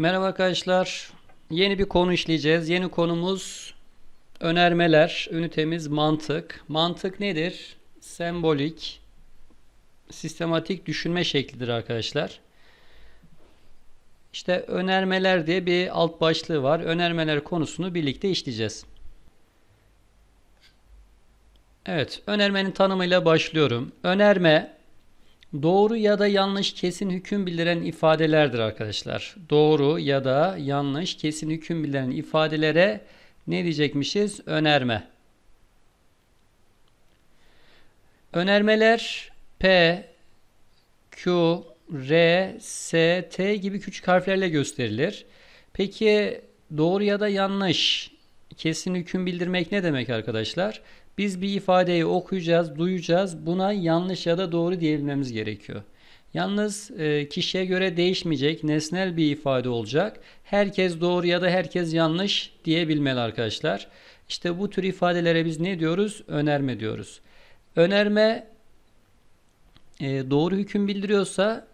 Merhaba arkadaşlar. Yeni bir konu işleyeceğiz. Yeni konumuz önermeler. Ünitemiz mantık. Mantık nedir? Sembolik, sistematik düşünme şeklidir arkadaşlar. İşte önermeler diye bir alt başlığı var. Önermeler konusunu birlikte işleyeceğiz. Evet, önermenin tanımıyla başlıyorum. Önerme Doğru ya da yanlış kesin hüküm bildiren ifadelerdir arkadaşlar. Doğru ya da yanlış kesin hüküm bildiren ifadelere ne diyecekmişiz? Önerme. Önermeler P, Q, R, S, T gibi küçük harflerle gösterilir. Peki doğru ya da yanlış kesin hüküm bildirmek ne demek arkadaşlar? Biz bir ifadeyi okuyacağız, duyacağız. Buna yanlış ya da doğru diyebilmemiz gerekiyor. Yalnız e, kişiye göre değişmeyecek, nesnel bir ifade olacak. Herkes doğru ya da herkes yanlış diyebilmeli arkadaşlar. İşte bu tür ifadelere biz ne diyoruz? Önerme diyoruz. Önerme e, doğru hüküm bildiriyorsa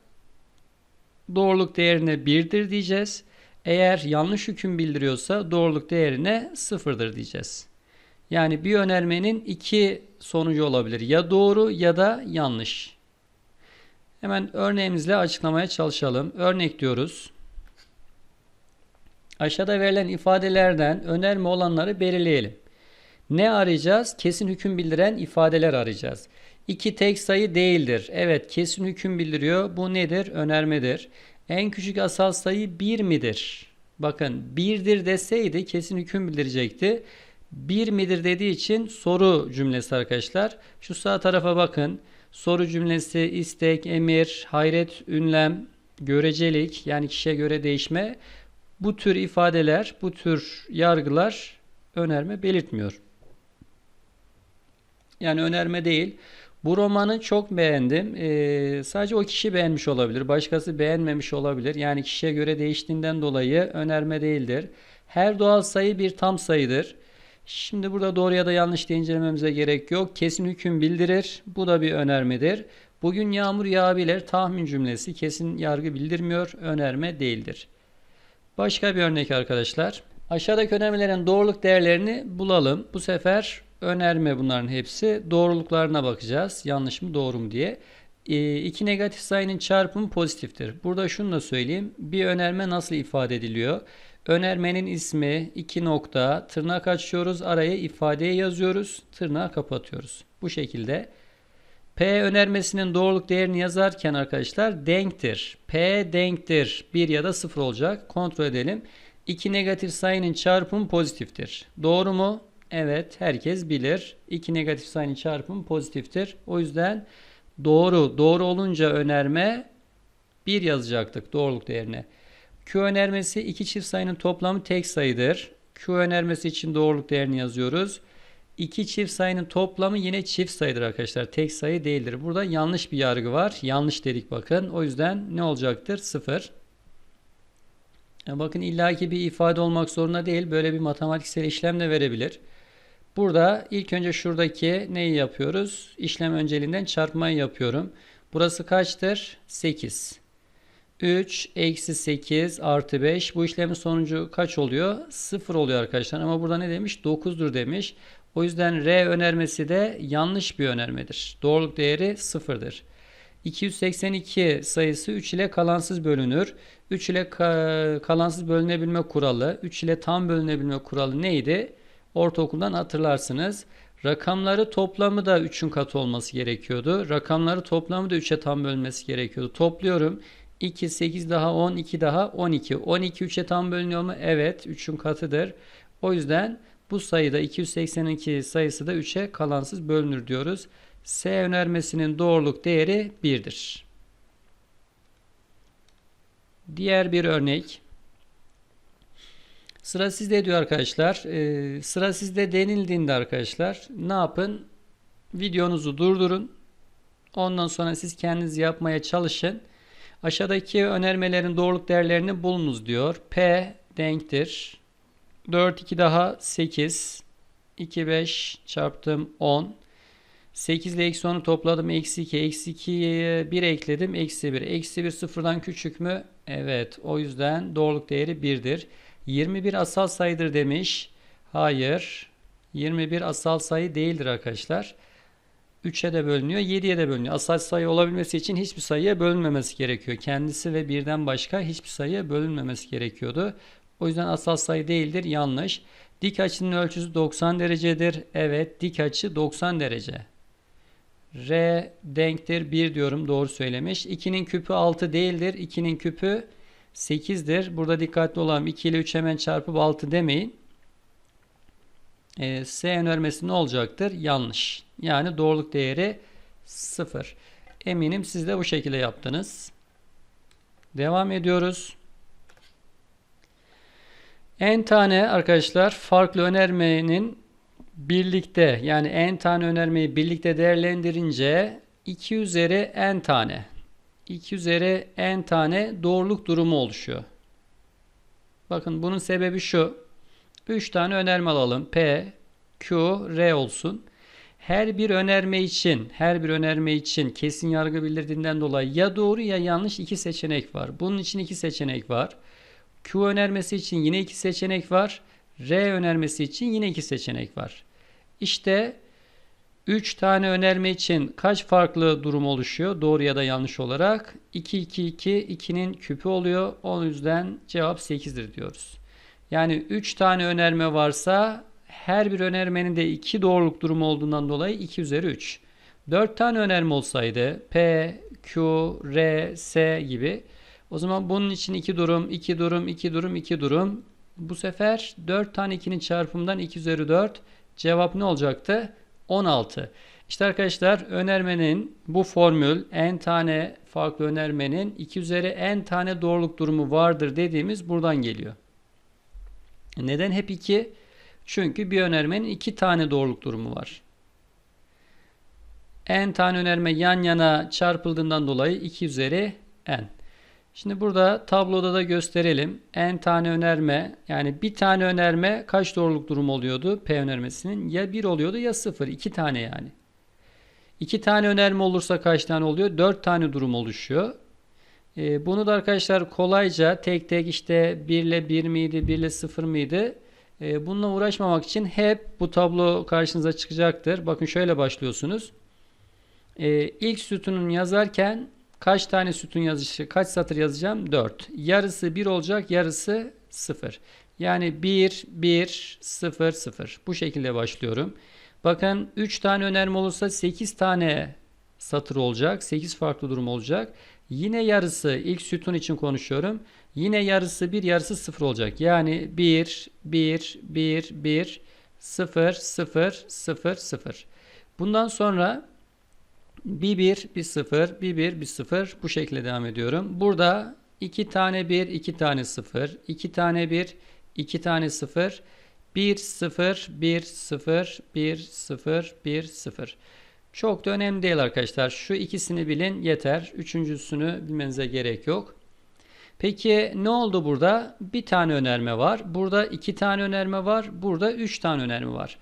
doğruluk değerine birdir diyeceğiz. Eğer yanlış hüküm bildiriyorsa doğruluk değerine sıfırdır diyeceğiz. Yani bir önermenin iki sonucu olabilir. Ya doğru ya da yanlış. Hemen örneğimizle açıklamaya çalışalım. Örnek diyoruz. Aşağıda verilen ifadelerden önerme olanları belirleyelim. Ne arayacağız? Kesin hüküm bildiren ifadeler arayacağız. İki tek sayı değildir. Evet kesin hüküm bildiriyor. Bu nedir? Önermedir. En küçük asal sayı 1 midir? Bakın 1'dir deseydi kesin hüküm bildirecekti. 1 midir dediği için soru cümlesi arkadaşlar. Şu sağ tarafa bakın. Soru cümlesi, istek, emir, hayret, ünlem, görecelik yani kişiye göre değişme. Bu tür ifadeler, bu tür yargılar önerme belirtmiyor. Yani önerme değil. Bu romanı çok beğendim. Ee, sadece o kişi beğenmiş olabilir. Başkası beğenmemiş olabilir. Yani kişiye göre değiştiğinden dolayı önerme değildir. Her doğal sayı bir tam sayıdır. Şimdi burada doğru ya da yanlış diye incelememize gerek yok. Kesin hüküm bildirir. Bu da bir önermedir. Bugün yağmur yağabilir. Tahmin cümlesi kesin yargı bildirmiyor. Önerme değildir. Başka bir örnek arkadaşlar. Aşağıdaki önermelerin doğruluk değerlerini bulalım. Bu sefer önerme bunların hepsi. Doğruluklarına bakacağız. Yanlış mı doğru mu diye. E, iki negatif sayının çarpımı pozitiftir. Burada şunu da söyleyeyim. Bir önerme nasıl ifade ediliyor? Önermenin ismi iki nokta tırnak açıyoruz. Araya ifadeyi yazıyoruz. Tırnağı kapatıyoruz. Bu şekilde. P önermesinin doğruluk değerini yazarken arkadaşlar denktir. P denktir. 1 ya da 0 olacak. Kontrol edelim. İki negatif sayının çarpımı pozitiftir. Doğru mu? Evet. Herkes bilir. İki negatif sayının çarpımı pozitiftir. O yüzden doğru. Doğru olunca önerme 1 yazacaktık doğruluk değerine. Q önermesi iki çift sayının toplamı tek sayıdır. Q önermesi için doğruluk değerini yazıyoruz. İki çift sayının toplamı yine çift sayıdır arkadaşlar. Tek sayı değildir. Burada yanlış bir yargı var. Yanlış dedik bakın. O yüzden ne olacaktır? Sıfır. bakın illaki bir ifade olmak zorunda değil. Böyle bir matematiksel işlem de verebilir. Burada ilk önce şuradaki neyi yapıyoruz? İşlem önceliğinden çarpmayı yapıyorum. Burası kaçtır? 8. 3 eksi 8 artı 5 bu işlemin sonucu kaç oluyor? 0 oluyor arkadaşlar ama burada ne demiş? 9'dur demiş. O yüzden R önermesi de yanlış bir önermedir. Doğruluk değeri 0'dır. 282 sayısı 3 ile kalansız bölünür. 3 ile ka kalansız bölünebilme kuralı, 3 ile tam bölünebilme kuralı neydi? Ortaokuldan hatırlarsınız. Rakamları toplamı da 3'ün katı olması gerekiyordu. Rakamları toplamı da 3'e tam bölünmesi gerekiyordu. Topluyorum. 2, 8 daha 10, 2 daha 12. 12 3'e tam bölünüyor mu? Evet. 3'ün katıdır. O yüzden bu sayıda 282 sayısı da 3'e kalansız bölünür diyoruz. S önermesinin doğruluk değeri 1'dir. Diğer bir örnek. Sıra sizde diyor arkadaşlar. Ee, sıra sizde denildiğinde arkadaşlar ne yapın? Videonuzu durdurun. Ondan sonra siz kendiniz yapmaya çalışın. Aşağıdaki önermelerin doğruluk değerlerini bulunuz diyor. P denktir. 4 2 daha 8. 2 5 çarptım 10. 8 ile eksi 10'u topladım. Eksi 2. Eksi 2'ye 1 ekledim. Eksi 1. Eksi 1 sıfırdan küçük mü? Evet, o yüzden doğruluk değeri 1'dir. 21 asal sayıdır demiş. Hayır. 21 asal sayı değildir arkadaşlar. 3'e de bölünüyor, 7'ye de bölünüyor. Asal sayı olabilmesi için hiçbir sayıya bölünmemesi gerekiyor. Kendisi ve birden başka hiçbir sayıya bölünmemesi gerekiyordu. O yüzden asal sayı değildir. Yanlış. Dik açının ölçüsü 90 derecedir. Evet, dik açı 90 derece. R denktir 1 diyorum doğru söylemiş. 2'nin küpü 6 değildir. 2'nin küpü 8'dir. Burada dikkatli olalım. 2 ile 3 hemen çarpıp 6 demeyin. E, S önermesi ne olacaktır? Yanlış. Yani doğruluk değeri 0. Eminim siz de bu şekilde yaptınız. Devam ediyoruz. N tane arkadaşlar farklı önermenin birlikte yani n tane önermeyi birlikte değerlendirince 2 üzeri n tane 2 üzeri n tane doğruluk durumu oluşuyor. Bakın bunun sebebi şu. 3 tane önerme alalım. P, Q, R olsun. Her bir önerme için, her bir önerme için kesin yargı bildirdiğinden dolayı ya doğru ya yanlış iki seçenek var. Bunun için iki seçenek var. Q önermesi için yine iki seçenek var. R önermesi için yine iki seçenek var. İşte 3 tane önerme için kaç farklı durum oluşuyor? Doğru ya da yanlış olarak. 2, 2, 2, 2'nin küpü oluyor. O yüzden cevap 8'dir diyoruz. Yani 3 tane önerme varsa her bir önermenin de 2 doğruluk durumu olduğundan dolayı 2 üzeri 3. 4 tane önerme olsaydı P, Q, R, S gibi o zaman bunun için 2 durum, 2 durum, 2 durum, 2 durum. Bu sefer 4 tane 2'nin çarpımından 2 üzeri 4 Cevap ne olacaktı? 16. İşte arkadaşlar önermenin bu formül n tane farklı önermenin 2 üzeri n tane doğruluk durumu vardır dediğimiz buradan geliyor. Neden hep 2? Çünkü bir önermenin 2 tane doğruluk durumu var. n tane önerme yan yana çarpıldığından dolayı 2 üzeri n. Şimdi burada tabloda da gösterelim. N tane önerme yani bir tane önerme kaç doğruluk durum oluyordu P önermesinin? Ya 1 oluyordu ya 0. 2 tane yani. 2 tane önerme olursa kaç tane oluyor? 4 tane durum oluşuyor. Ee, bunu da arkadaşlar kolayca tek tek işte 1 ile 1 miydi 1 ile 0 mıydı? Ee, bununla uğraşmamak için hep bu tablo karşınıza çıkacaktır. Bakın şöyle başlıyorsunuz. Ee, ilk sütunun yazarken Kaç tane sütun yazışı, kaç satır yazacağım? 4. Yarısı 1 olacak, yarısı 0. Yani 1, 1, 0, 0. Bu şekilde başlıyorum. Bakın 3 tane önerme olursa 8 tane satır olacak. 8 farklı durum olacak. Yine yarısı ilk sütun için konuşuyorum. Yine yarısı 1, yarısı 0 olacak. Yani 1, 1, 1, 1, 0, 0, 0, 0. Bundan sonra bir 1, bir 0, bir 1, bir 0 bu şekilde devam ediyorum. Burada 2 tane 1, 2 tane 0, 2 tane 1, 2 tane 0, 1, 0, 1, 0, 1, 0, 1, 0. Çok da önemli değil arkadaşlar. Şu ikisini bilin yeter. Üçüncüsünü bilmenize gerek yok. Peki ne oldu burada? Bir tane önerme var. Burada iki tane önerme var. Burada üç tane önerme var.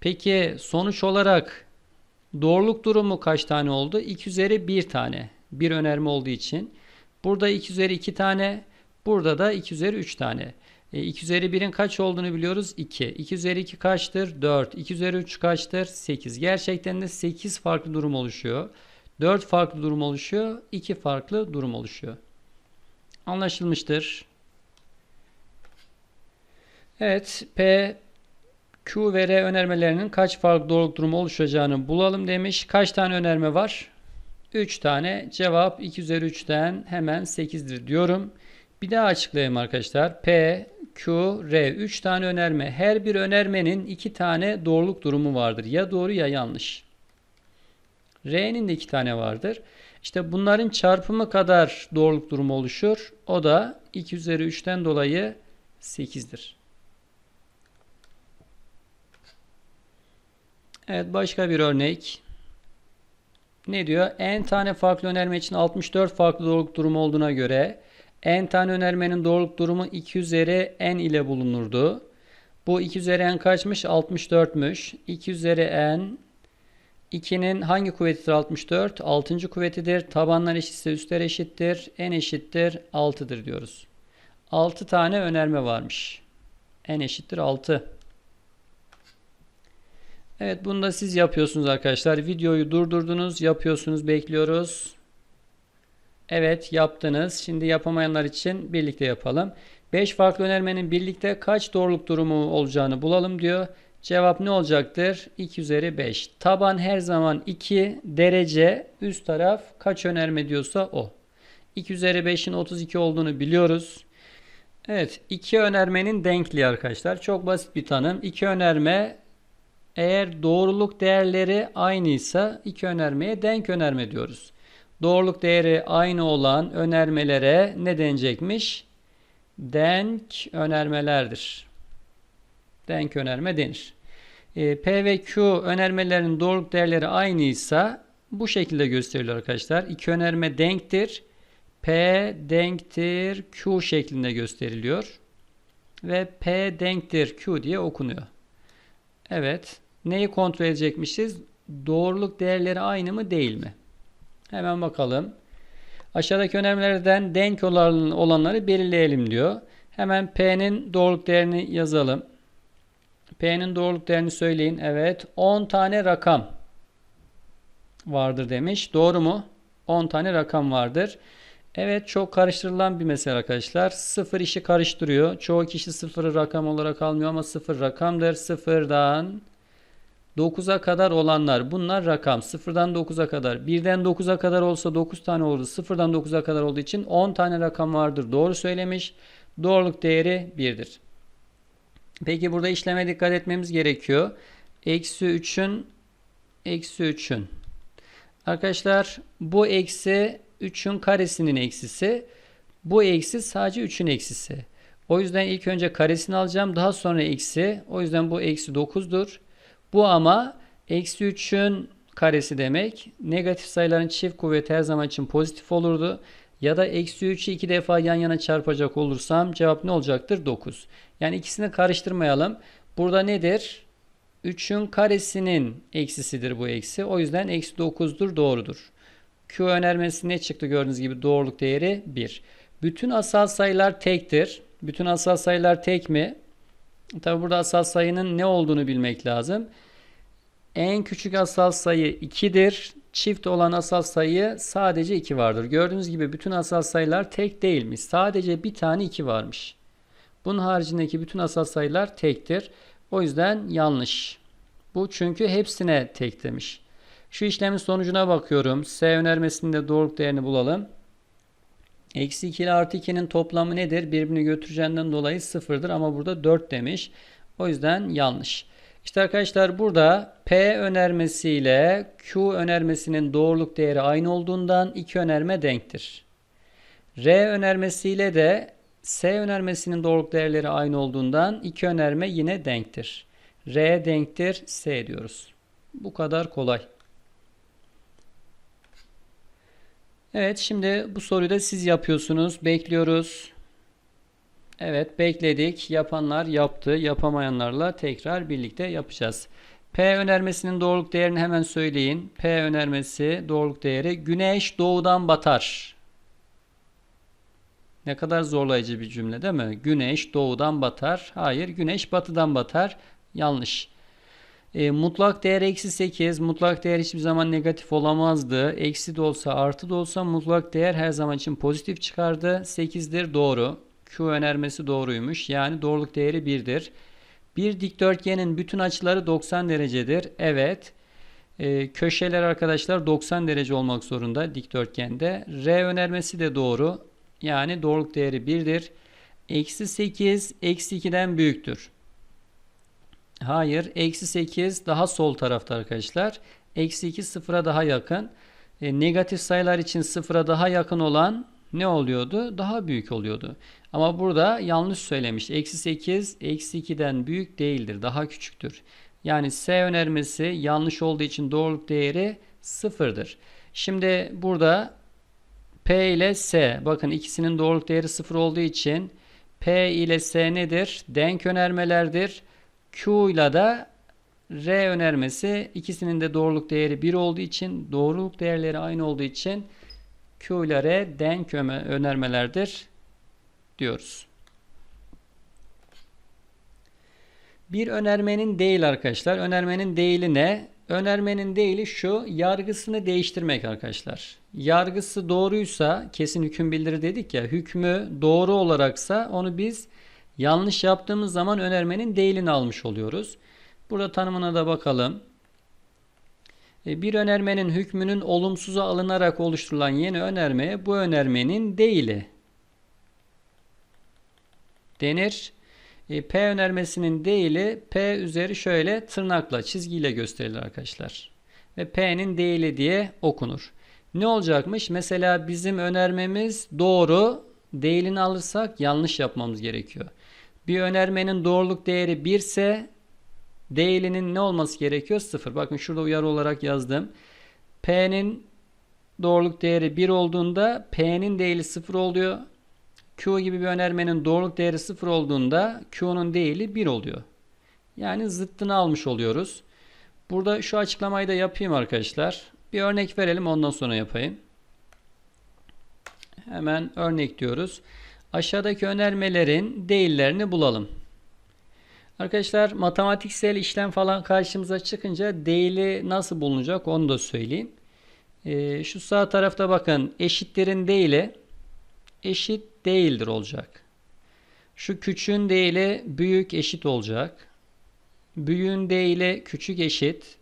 Peki sonuç olarak Doğruluk durumu kaç tane oldu? 2 üzeri 1 tane. Bir önerme olduğu için. Burada 2 üzeri 2 tane. Burada da 2 üzeri 3 tane. E, 2 üzeri 1'in kaç olduğunu biliyoruz? 2. 2 üzeri 2 kaçtır? 4. 2 üzeri 3 kaçtır? 8. Gerçekten de 8 farklı durum oluşuyor. 4 farklı durum oluşuyor. 2 farklı durum oluşuyor. Anlaşılmıştır. Evet. P Q ve R önermelerinin kaç farklı doğruluk durumu oluşacağını bulalım demiş. Kaç tane önerme var? 3 tane. Cevap 2 üzeri 3'ten hemen 8'dir diyorum. Bir daha açıklayayım arkadaşlar. P, Q, R 3 tane önerme. Her bir önermenin 2 tane doğruluk durumu vardır. Ya doğru ya yanlış. R'nin de 2 tane vardır. İşte bunların çarpımı kadar doğruluk durumu oluşur. O da 2 üzeri 3'ten dolayı 8'dir. Evet başka bir örnek. Ne diyor? N tane farklı önerme için 64 farklı doğruluk durumu olduğuna göre n tane önermenin doğruluk durumu 2 üzeri n ile bulunurdu. Bu 2 üzeri n kaçmış? 64'müş. 2 üzeri n 2'nin hangi kuvvetidir 64? 6. kuvvetidir. Tabanlar eşitse üstler eşittir. n eşittir 6'dır diyoruz. 6 tane önerme varmış. n eşittir 6. Evet bunu da siz yapıyorsunuz arkadaşlar. Videoyu durdurdunuz. Yapıyorsunuz. Bekliyoruz. Evet yaptınız. Şimdi yapamayanlar için birlikte yapalım. 5 farklı önermenin birlikte kaç doğruluk durumu olacağını bulalım diyor. Cevap ne olacaktır? 2 üzeri 5. Taban her zaman 2 derece üst taraf kaç önerme diyorsa o. 2 üzeri 5'in 32 olduğunu biliyoruz. Evet iki önermenin denkliği arkadaşlar. Çok basit bir tanım. İki önerme eğer doğruluk değerleri aynıysa iki önermeye denk önerme diyoruz. Doğruluk değeri aynı olan önermelere ne denecekmiş? Denk önermelerdir. Denk önerme denir. E, P ve Q önermelerinin doğruluk değerleri aynıysa bu şekilde gösteriliyor arkadaşlar. İki önerme denktir. P denktir Q şeklinde gösteriliyor. Ve P denktir Q diye okunuyor. Evet. Neyi kontrol edecekmişiz? Doğruluk değerleri aynı mı değil mi? Hemen bakalım. Aşağıdaki önermelerden denk olan olanları belirleyelim diyor. Hemen P'nin doğruluk değerini yazalım. P'nin doğruluk değerini söyleyin. Evet. 10 tane rakam vardır demiş. Doğru mu? 10 tane rakam vardır. Evet çok karıştırılan bir mesele arkadaşlar. Sıfır işi karıştırıyor. Çoğu kişi sıfırı rakam olarak almıyor ama sıfır rakamdır. Sıfırdan 9'a kadar olanlar bunlar rakam. Sıfırdan 9'a kadar. 1'den 9'a kadar olsa 9 tane olurdu. Sıfırdan 9'a kadar olduğu için 10 tane rakam vardır. Doğru söylemiş. Doğruluk değeri 1'dir. Peki burada işleme dikkat etmemiz gerekiyor. Eksi 3'ün eksi 3'ün. Arkadaşlar bu eksi 3'ün karesinin eksisi. Bu eksi sadece 3'ün eksisi. O yüzden ilk önce karesini alacağım. Daha sonra eksi. O yüzden bu eksi 9'dur. Bu ama eksi 3'ün karesi demek. Negatif sayıların çift kuvveti her zaman için pozitif olurdu. Ya da eksi 3'ü iki defa yan yana çarpacak olursam cevap ne olacaktır? 9. Yani ikisini karıştırmayalım. Burada nedir? 3'ün karesinin eksisidir bu eksi. O yüzden eksi 9'dur doğrudur. Q önermesi ne çıktı gördüğünüz gibi doğruluk değeri 1. Bütün asal sayılar tektir. Bütün asal sayılar tek mi? Tabi burada asal sayının ne olduğunu bilmek lazım. En küçük asal sayı 2'dir. Çift olan asal sayı sadece 2 vardır. Gördüğünüz gibi bütün asal sayılar tek değilmiş. Sadece bir tane 2 varmış. Bunun haricindeki bütün asal sayılar tektir. O yüzden yanlış. Bu çünkü hepsine tek demiş. Şu işlemin sonucuna bakıyorum. S önermesinde doğruluk değerini bulalım. Eksi 2 ile artı 2'nin toplamı nedir? Birbirini götüreceğinden dolayı sıfırdır ama burada 4 demiş. O yüzden yanlış. İşte arkadaşlar burada P önermesi ile Q önermesinin doğruluk değeri aynı olduğundan iki önerme denktir. R önermesi ile de S önermesinin doğruluk değerleri aynı olduğundan iki önerme yine denktir. R denktir S diyoruz. Bu kadar kolay. Evet şimdi bu soruyu da siz yapıyorsunuz. Bekliyoruz. Evet bekledik. Yapanlar yaptı. Yapamayanlarla tekrar birlikte yapacağız. P önermesinin doğruluk değerini hemen söyleyin. P önermesi doğruluk değeri güneş doğudan batar. Ne kadar zorlayıcı bir cümle değil mi? Güneş doğudan batar. Hayır güneş batıdan batar. Yanlış. E, mutlak değer eksi 8. Mutlak değer hiçbir zaman negatif olamazdı. Eksi de olsa artı da olsa mutlak değer her zaman için pozitif çıkardı. 8'dir doğru. Q önermesi doğruymuş. Yani doğruluk değeri 1'dir. Bir dikdörtgenin bütün açıları 90 derecedir. Evet. E, köşeler arkadaşlar 90 derece olmak zorunda dikdörtgende. R önermesi de doğru. Yani doğruluk değeri 1'dir. Eksi 8 eksi 2'den büyüktür. Hayır. Eksi 8 daha sol tarafta arkadaşlar. Eksi 2 sıfıra daha yakın. E, negatif sayılar için sıfıra daha yakın olan ne oluyordu? Daha büyük oluyordu. Ama burada yanlış söylemiş. Eksi 8 eksi 2'den büyük değildir. Daha küçüktür. Yani S önermesi yanlış olduğu için doğruluk değeri sıfırdır. Şimdi burada P ile S bakın ikisinin doğruluk değeri sıfır olduğu için P ile S nedir? Denk önermelerdir. Q ile de R önermesi ikisinin de doğruluk değeri 1 olduğu için doğruluk değerleri aynı olduğu için Q ile R denk önermelerdir diyoruz. Bir önermenin değil arkadaşlar. Önermenin değili ne? Önermenin değili şu. Yargısını değiştirmek arkadaşlar. Yargısı doğruysa kesin hüküm bildirir dedik ya. Hükmü doğru olaraksa onu biz yanlış yaptığımız zaman önermenin değilini almış oluyoruz. Burada tanımına da bakalım. E, Bir önermenin hükmünün olumsuza alınarak oluşturulan yeni önermeye bu önermenin değili denir. E, P önermesinin değili P üzeri şöyle tırnakla çizgiyle gösterilir arkadaşlar. Ve P'nin değili diye okunur. Ne olacakmış? Mesela bizim önermemiz doğru. Değilini alırsak yanlış yapmamız gerekiyor. Bir önermenin doğruluk değeri 1 ise değilinin ne olması gerekiyor? 0. Bakın şurada uyarı olarak yazdım. P'nin doğruluk değeri 1 olduğunda P'nin değili 0 oluyor. Q gibi bir önermenin doğruluk değeri 0 olduğunda Q'nun değili 1 oluyor. Yani zıttını almış oluyoruz. Burada şu açıklamayı da yapayım arkadaşlar. Bir örnek verelim ondan sonra yapayım. Hemen örnek diyoruz. Aşağıdaki önermelerin değillerini bulalım. Arkadaşlar matematiksel işlem falan karşımıza çıkınca değili nasıl bulunacak onu da söyleyeyim. Ee, şu sağ tarafta bakın eşitlerin değili eşit değildir olacak. Şu küçüğün değili büyük eşit olacak. Büyüğün değili küçük eşit.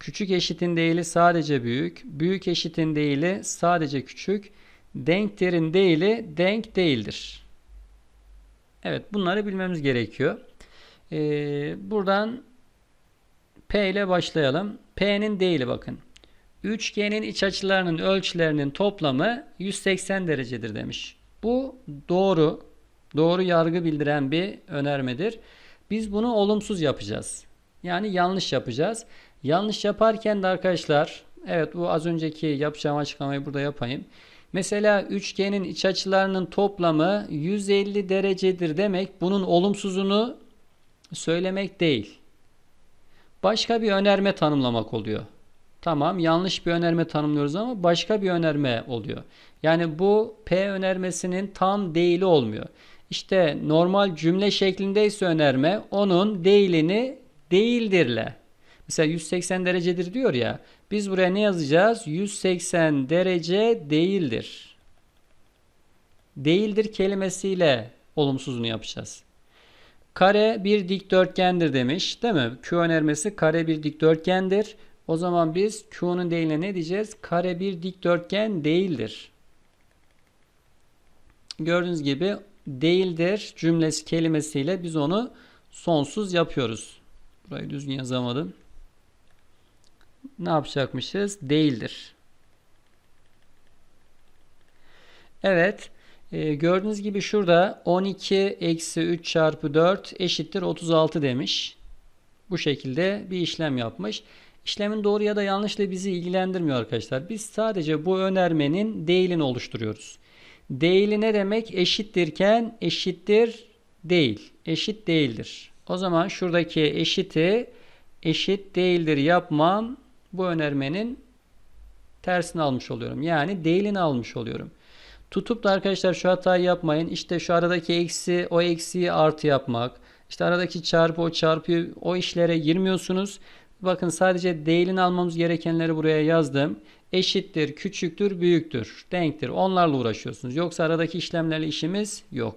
Küçük eşitin değili sadece büyük. Büyük eşitin değili sadece küçük. Denklerin değili denk değildir. Evet bunları bilmemiz gerekiyor. Ee, buradan P ile başlayalım. P'nin değili bakın. Üçgenin iç açılarının ölçülerinin toplamı 180 derecedir demiş. Bu doğru. Doğru yargı bildiren bir önermedir. Biz bunu olumsuz yapacağız. Yani yanlış yapacağız. Yanlış yaparken de arkadaşlar evet bu az önceki yapacağım açıklamayı burada yapayım. Mesela üçgenin iç açılarının toplamı 150 derecedir demek bunun olumsuzunu söylemek değil. Başka bir önerme tanımlamak oluyor. Tamam yanlış bir önerme tanımlıyoruz ama başka bir önerme oluyor. Yani bu P önermesinin tam değili olmuyor. İşte normal cümle şeklindeyse önerme onun değilini değildirle. Mesela 180 derecedir diyor ya. Biz buraya ne yazacağız? 180 derece değildir. Değildir kelimesiyle olumsuzunu yapacağız. Kare bir dikdörtgendir demiş. Değil mi? Q önermesi kare bir dikdörtgendir. O zaman biz Q'nun değiline ne diyeceğiz? Kare bir dikdörtgen değildir. Gördüğünüz gibi değildir cümlesi kelimesiyle biz onu sonsuz yapıyoruz. Burayı düzgün yazamadım. Ne yapacakmışız? Değildir. Evet. E, gördüğünüz gibi şurada 12 eksi 3 çarpı 4 eşittir 36 demiş. Bu şekilde bir işlem yapmış. İşlemin doğru ya da yanlışla bizi ilgilendirmiyor arkadaşlar. Biz sadece bu önermenin değilini oluşturuyoruz. Değili ne demek? Eşittirken eşittir değil. Eşit değildir. O zaman şuradaki eşiti eşit değildir yapmam bu önermenin tersini almış oluyorum. Yani değilini almış oluyorum. Tutup da arkadaşlar şu hatayı yapmayın. İşte şu aradaki eksi o eksiyi artı yapmak. İşte aradaki çarpı o çarpı o işlere girmiyorsunuz. Bakın sadece değilini almamız gerekenleri buraya yazdım. Eşittir, küçüktür, büyüktür, denktir. Onlarla uğraşıyorsunuz. Yoksa aradaki işlemlerle işimiz yok.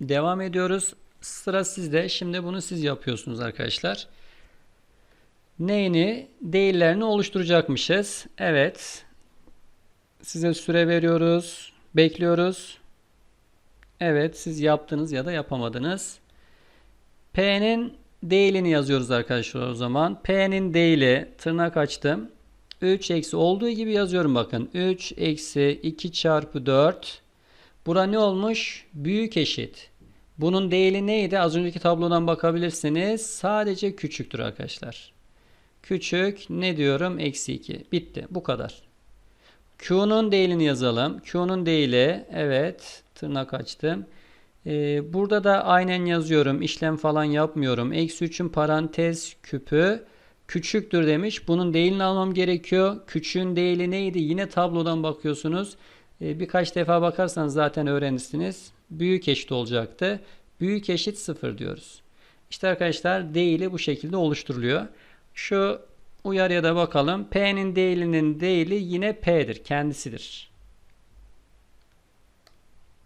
Devam ediyoruz. Sıra sizde. Şimdi bunu siz yapıyorsunuz arkadaşlar. Neyini? Değillerini oluşturacakmışız. Evet. Size süre veriyoruz. Bekliyoruz. Evet siz yaptınız ya da yapamadınız. P'nin değilini yazıyoruz arkadaşlar o zaman. P'nin değili tırnak açtım. 3 eksi olduğu gibi yazıyorum bakın. 3 eksi 2 çarpı 4. Bura ne olmuş? Büyük eşit. Bunun değili neydi? Az önceki tablodan bakabilirsiniz. Sadece küçüktür arkadaşlar. Küçük ne diyorum? Eksi 2. Bitti. Bu kadar. Q'nun değilini yazalım. Q'nun değili evet tırnak açtım. Ee, burada da aynen yazıyorum. işlem falan yapmıyorum. Eksi 3'ün parantez küpü küçüktür demiş. Bunun değilini almam gerekiyor. Küçüğün değili neydi? Yine tablodan bakıyorsunuz. Ee, birkaç defa bakarsanız zaten öğrenirsiniz. Büyük eşit olacaktı. Büyük eşit 0 diyoruz. İşte arkadaşlar değili bu şekilde oluşturuluyor. Şu uyarıya da bakalım. P'nin değilinin değili yine P'dir. Kendisidir.